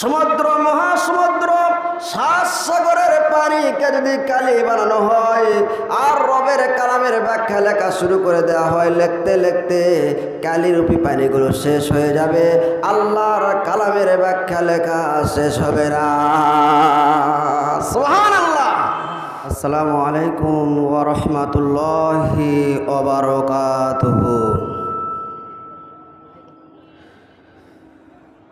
সমুদ্র, মহাসমুদ্র সাত সাগরের পানিকে যদি কালি বানানো হয়, আর রবের কালামের ব্যাখ্যা লেখা শুরু করে দেওয়া হয়, লিখতে লিখতে কালিরূপী পানিগুলো শেষ হয়ে যাবে। আল্লাহর কালামের ব্যাখ্যা লেখা শেষ হবে না। সোহান আল্লাহ আসসালামু আলাইকুম ওরহমতুল্লাহি ওবরকাতুহু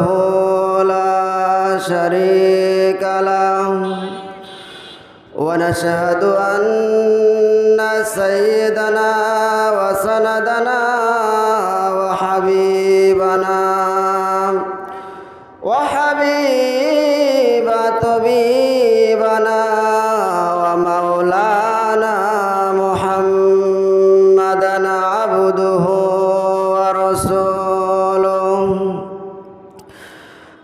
وحده لا شريك له ونشهد أن سيدنا وسندنا وحبيبنا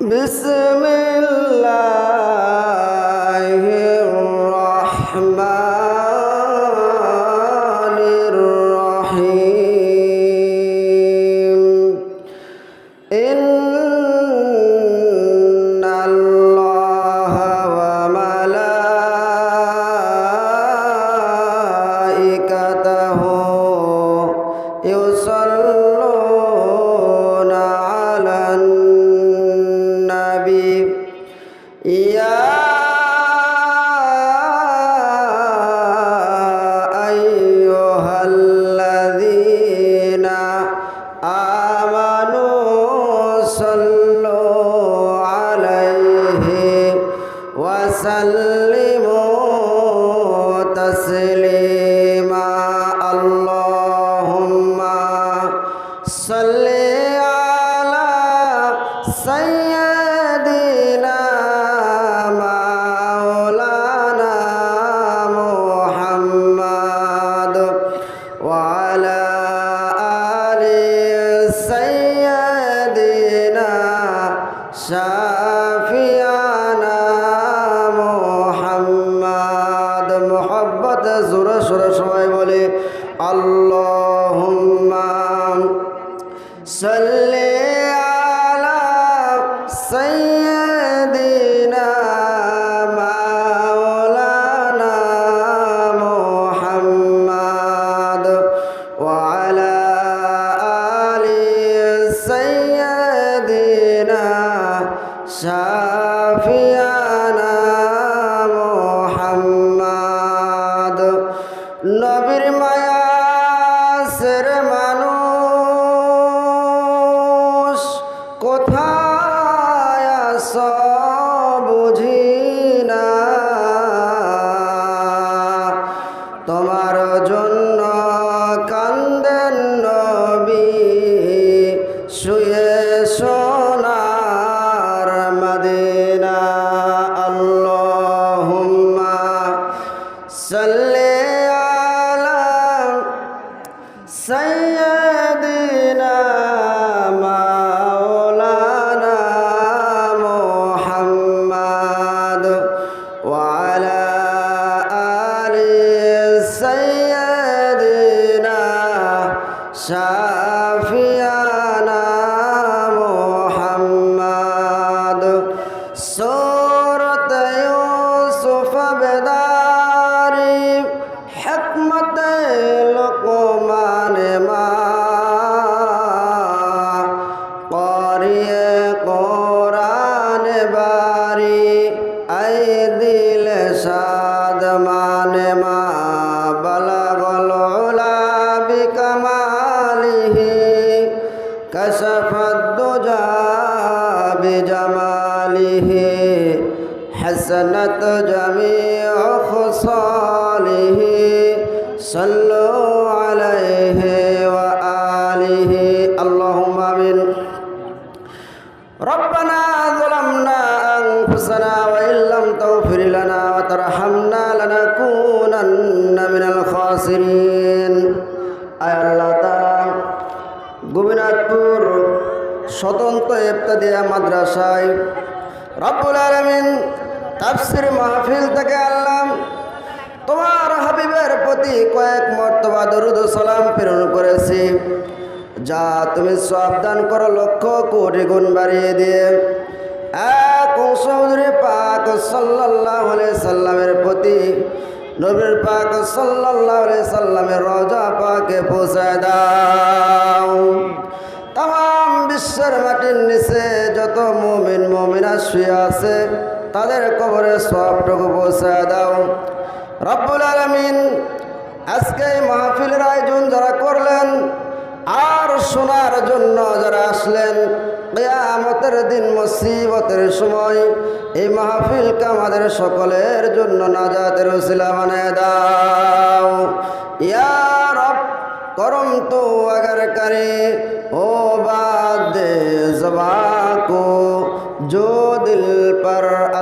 بسم الله وسلم নবীর মায়া, সের মানুষ, কোথায় সুঝি না। তোমার জন্য কান্দেন নবী, শুয়ে সোনার মাদিনা। আল্লাহুম্মা سيدنا مولانا محمد وعلى آل سيدنا شافينا محمد. سورة يوسف بدأ حسنت جميع خصاله صلوا عليه وآله اللهم آمين ربنا ظلمنا أنفسنا وإن لم تغفر لنا وترحمنا لنكونن من الخاسرين আয় আল্লাহ তাআলা গোবিনাথপুর স্বতন্ত্র ইবতাদিয়া মাদ্রাসায় রব্বুল আলামিন তাফসির মাহফিল থেকে আল্লাহ তোমার হাবিবের প্রতি কয়েক মর্তবা দরুদ সালাম প্রেরণ করেছি। যা তুমি সাবধান করো লক্ষ কোটি গুণ বাড়িয়ে দিয়ে। এক চৌধুরী পাক সাল্লাহ সাল্লামের প্রতি নবীর পাক সাল্লাহ সাল্লামের রজা পাকে পৌঁছায় দাও। তাম বিশ্বের মাটির নিচে যত মুমিন, মমিনা শুয়ে আছে তাদের কবরে সবটুকু পৌঁছায় দাও। রব্বুল আলমিন আজকে মাহফিলের আয়োজন যারা করলেন আর শোনার জন্য যারা আসলেন, কেয়ামতের দিন মুসিবতের সময় এই মাহফিলকে আমাদের সকলের জন্য নাজাতের উসিলা মানে দাও। ইয়ার করম তো আগার করে, ও বা জবা কো জো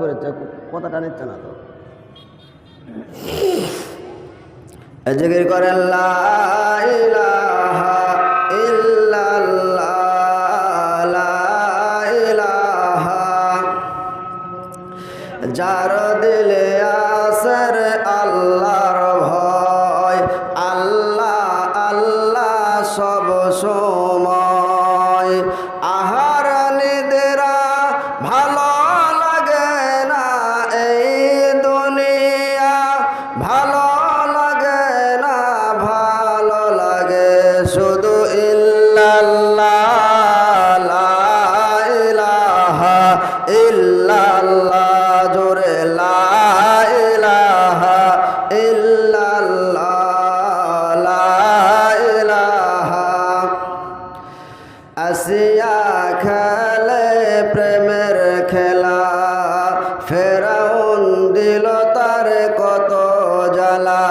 করেছে কথাটা নিচ্ছে না তো। জিকির করেন লা ইলাহা তার কত জ্বালা?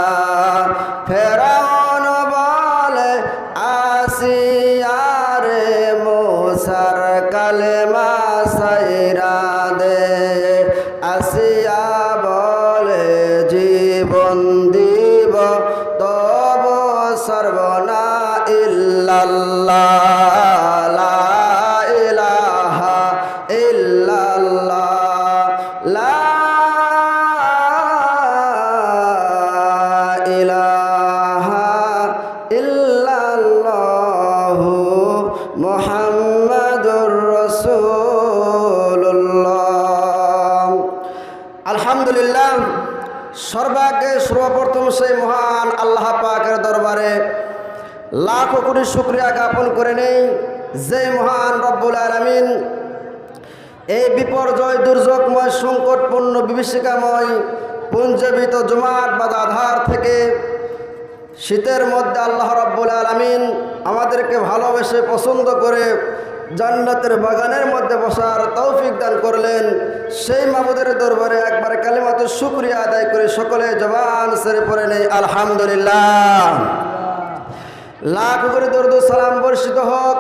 সেই মহান আল্লাহ পাকের দরবারে লাখো কোটি শুক্রিয়া জ্ঞাপন করে নেই। যে মহান রব্বুল আলমিন এই বিপর্যয়, দুর্যোগময়, সংকটপূর্ণ, বিভীষিকাময় পুঞ্জীবিত জমাট বা আধার থেকে শীতের মধ্যে আল্লাহ রাব্বুল আলমিন আমাদেরকে ভালোবেসে পছন্দ করে জান্নাতের বাগানের মধ্যে বসার তৌফিক দান করলেন। সেই মাবুদের দরবারে একবার কালিমাত শুক্রিয়া আদায় করে সকলে জবান সেরে পড়ে নেই, আলহামদুলিল্লাহ। লাখ করে দরুদ সালাম বর্ষিত হোক।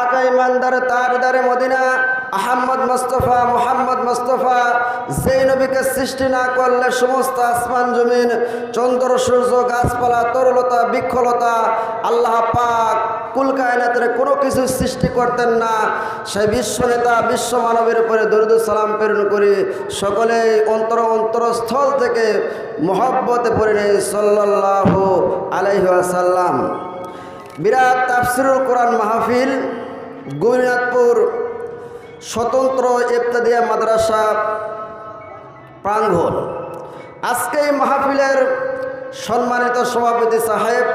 আকা ইমানদার তারদারে মদিনা, আহম্মদ মোস্তফা, মোহাম্মদ মোস্তফা, যেই নবীকে সৃষ্টি না করলে সমস্ত আসমান জমিন, চন্দ্র, সূর্য, গাছপালা, তরলতা, বৃক্ষলতা, আল্লাহ পাক কুল কায়নাতের কোনো কিছু সৃষ্টি করতেন না। সেই বিশ্ব নেতা বিশ্ব মানবের উপরে দরুদ সালাম প্রেরণ করে। সকলেই অন্তর অন্তরস্থল থেকে মহব্বতে পড়ে নেই সাল্লাহ আলহাসাল্লাম বিরাট তাফসিরুল কোরআন মাহফিল গোবিনাথপুর স্বতন্ত্র ইবতাদিয়া মাদ্রাসা, প্রাঙ্গণ। আজকে এই মাহফিলের সম্মানিত সভাপতি সাহেব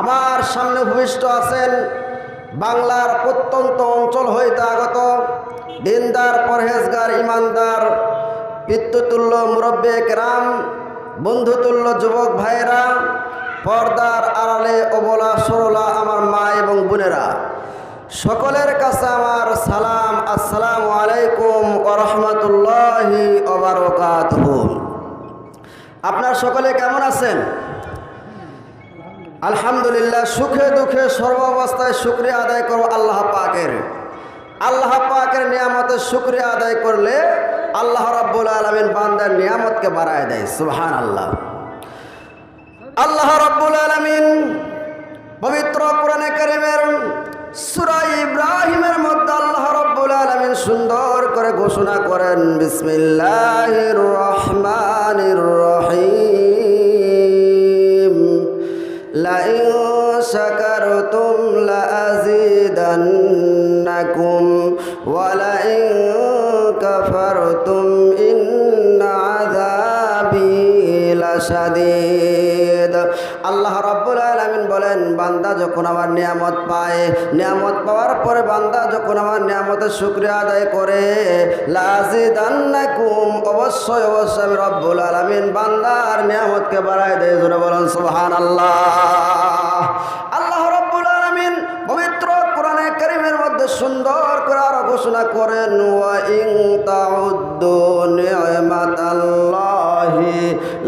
আমার সামনে ভূমিষ্ঠ আছেন বাংলার প্রত্যন্ত অঞ্চল হইতে আগত দিনদার, পরহেজগার, ইমানদার, পিতৃতুল্য, মুরব্বে কেরাম বন্ধুতুল্য যুবক ভাইয়েরা, পর্দার আড়ালে অবলা সরলা আমার মা এবং বোনেরা, সকলের কাছে আমার সালাম, আসসালামু আলাইকুম ওরহমতুল্লাহি ওবরকাত আপনার সকলে কেমন আছেন? আলহামদুলিল্লাহ, সুখে দুঃখে সর্বাবস্থায় শুক্রিয়া আদায় করো আল্লাহ পাকের। আল্লাহ পাকের নিয়ামতের শুক্রিয়া আদায় করলে আল্লাহ রাব্বুল আলমিন বান্দার নিয়ামতকে বাড়ায় দেয় সুবহান আল্লাহ আল্লাহ রাব্বুল আলমিন পবিত্র কোরআনে কারিমের সূরা ইব্রাহিমের মধ্যে আল্লাহ রাব্বুল আলামিন সুন্দর করে ঘোষণা করেন, বিসমিল্লাহির রহমানির রহিম। লাশাদীদ আল্লাহ রাব্বুল আলামিন বলেন, বান্দা যখন আমার নিয়ামত পায়, নিয়ামত পাওয়ার পরে বান্দা যখন আমার নিয়ামতের শুকরিয়া আদায় করে, লাজিদান্নাকুম, অবশ্যই অবশ্যই আমি রব্বুল আলামিন বান্দার নিয়ামতকে বাড়ায় দেয় জোরে বলেন, সুবহানাল্লাহ। আল্লাহ রব্বুল আলামিন পবিত্র কোরআনে কারীমের মধ্যে সুন্দর করে আরও ঘোষণা করেন, ওয়া ইন তাউদ্দু নি'মাতাল্লাহি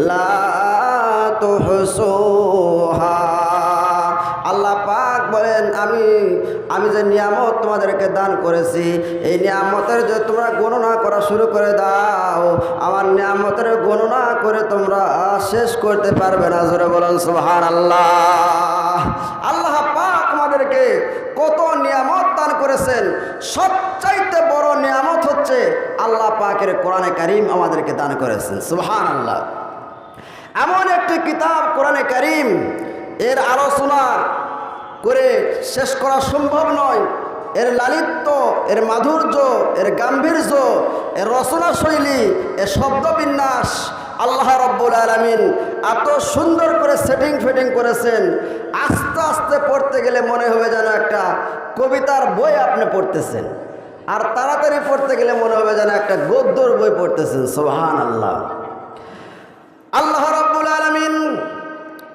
লা তুহসুহা আল্লাহ পাক বলেন, আমি আমি যে নিয়ামত তোমাদেরকে দান করেছি, এই নিয়ামতের যে তোমরা গণনা করা শুরু করে দাও, আমার নিয়ামতের গণনা করে তোমরা শেষ করতে পারবে না। জোরে বলেন সুবহান আল্লাহ আল্লাহ পাক আমাদেরকে কত নিয়ামত দান করেছেন। সবচাইতে বড় নিয়ামত হচ্ছে, আল্লাহ পাকের কোরআনে কারিম আমাদেরকে দান করেছেন। সুবহান আল্লাহ এমন একটি কিতাব কোরআনে কারিম, এর আলোচনা করে শেষ করা সম্ভব নয়। এর লালিত্য, এর মাধুর্য, এর গাম্ভীর্য, এর রচনা শৈলী এর শব্দবিন্যাস আল্লাহ রব্বুল আলমিন এত সুন্দর করে সেটিং ফিটিং করেছেন। আস্তে আস্তে পড়তে গেলে মনে হবে যেন একটা কবিতার বই আপনি পড়তেছেন। আর তাড়াতাড়ি পড়তে গেলে মনে হবে যেন একটা গদ্যর বই পড়তেছেন। সোহান আল্লাহ আল্লাহ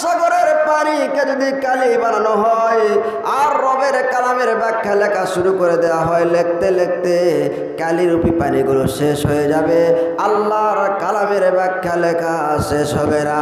সাগরের পানিকে যদি কালি বানানো হয়, আর রবের কালামের ব্যাখ্যা লেখা শুরু করে দেওয়া হয়, লেখতে লিখতে কালিরূপী পানিগুলো শেষ হয়ে যাবে। আল্লাহর কালামের ব্যাখ্যা লেখা শেষ হবে না।